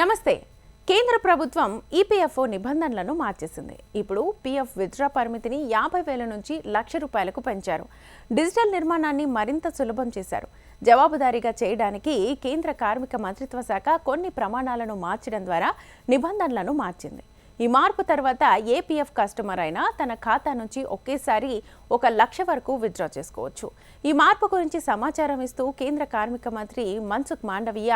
నమస్తే. కేంద్ర ప్రభుత్వం ఈపీఎఫ్ఓ నిబంధనలను మార్చేసింది. ఇప్పుడు పీఎఫ్ విత్డ్రా పరిమితిని యాభై వేల నుంచి లక్ష రూపాయలకు పెంచారు. డిజిటల్ నిర్మాణాన్ని మరింత సులభం చేశారు. జవాబుదారీగా చేయడానికి కేంద్ర కార్మిక మంత్రిత్వ శాఖ కొన్ని ప్రమాణాలను మార్చడం ద్వారా నిబంధనలను మార్చింది. ఈ మార్పు తర్వాత ఏపీఎఫ్ కస్టమర్ అయినా తన ఖాతా నుంచి ఒకేసారి ఒక లక్ష వరకు విత్డ్రా చేసుకోవచ్చు. ఈ మార్పు గురించి సమాచారం ఇస్తూ కేంద్ర కార్మిక మంత్రి మన్సుఖ్ మాండవీయ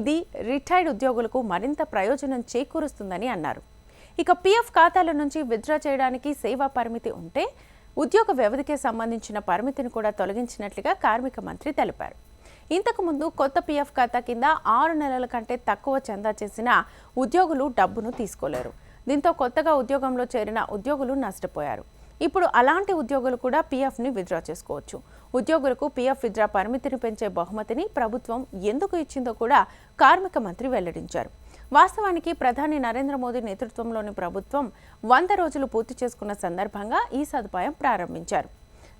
ఇది రిటైర్డ్ ఉద్యోగులకు మరింత ప్రయోజనం చేకూరుస్తుందని అన్నారు. ఇక పీఎఫ్ ఖాతాల నుంచి విత్డ్రా చేయడానికి సేవా పరిమితి ఉంటే ఉద్యోగ వ్యవధికి సంబంధించిన పరిమితిని కూడా తొలగించినట్లుగా కార్మిక మంత్రి తెలిపారు. ఇంతకుముందు కొత్త పిఎఫ్ ఖాతా కింద ఆరు నెలల కంటే తక్కువ చందా చేసిన ఉద్యోగులు డబ్బును తీసుకోలేరు. దీంతో కొత్తగా ఉద్యోగంలో చేరిన ఉద్యోగులు నష్టపోయారు. ఇప్పుడు అలాంటి ఉద్యోగులు కూడా పీఎఫ్ని విత్డ్రా చేసుకోవచ్చు. ఉద్యోగులకు పీఎఫ్ విత్డ్రా పరిమితిని పెంచే బహుమతిని ప్రభుత్వం ఎందుకు ఇచ్చిందో కూడా కార్మిక మంత్రి వెల్లడించారు. వాస్తవానికి ప్రధాని నరేంద్ర మోదీ నేతృత్వంలోని ప్రభుత్వం వంద రోజులు పూర్తి చేసుకున్న సందర్భంగా ఈ సదుపాయం ప్రారంభించారు.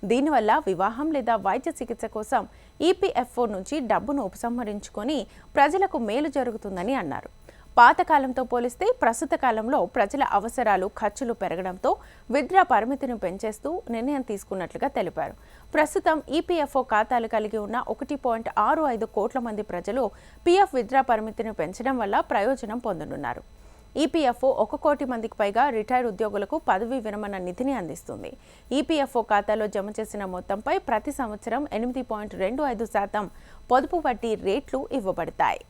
దీనివల్ల వివాహం లేదా వైద్య చికిత్స కోసం ఈపీఎఫ్ఓ నుంచి డబ్బును ఉపసంహరించుకొని ప్రజలకు మేలు జరుగుతుందని అన్నారు. పాతకాలంతో పోలిస్తే ప్రస్తుత కాలంలో ప్రజల అవసరాలు ఖర్చులు పెరగడంతో విద్రా పరిమితిని పెంచేస్తూ నిర్ణయం తీసుకున్నట్లుగా తెలిపారు. ప్రస్తుతం ఈపీఎఫ్ఓ ఖాతాలు కలిగి ఉన్న ఒకటి పాయింట్ ఆరు ఐదు కోట్ల మంది ప్రజలు పీఎఫ్ విద్రా పరిమితిని పెంచడం వల్ల ప్రయోజనం పొందనున్నారు. ఈపీఎఫ్ఓ ఒక కోటి మందికి పైగా రిటైర్డ్ ఉద్యోగులకు పదవీ విరమణ నిధిని అందిస్తుంది. ఈపీఎఫ్ఓ ఖాతాలో జమ చేసిన మొత్తంపై ప్రతి సంవత్సరం ఎనిమిది పాయింట్ రెండు ఐదు శాతం పొదుపు వడ్డీ రేట్లు ఇవ్వబడతాయి.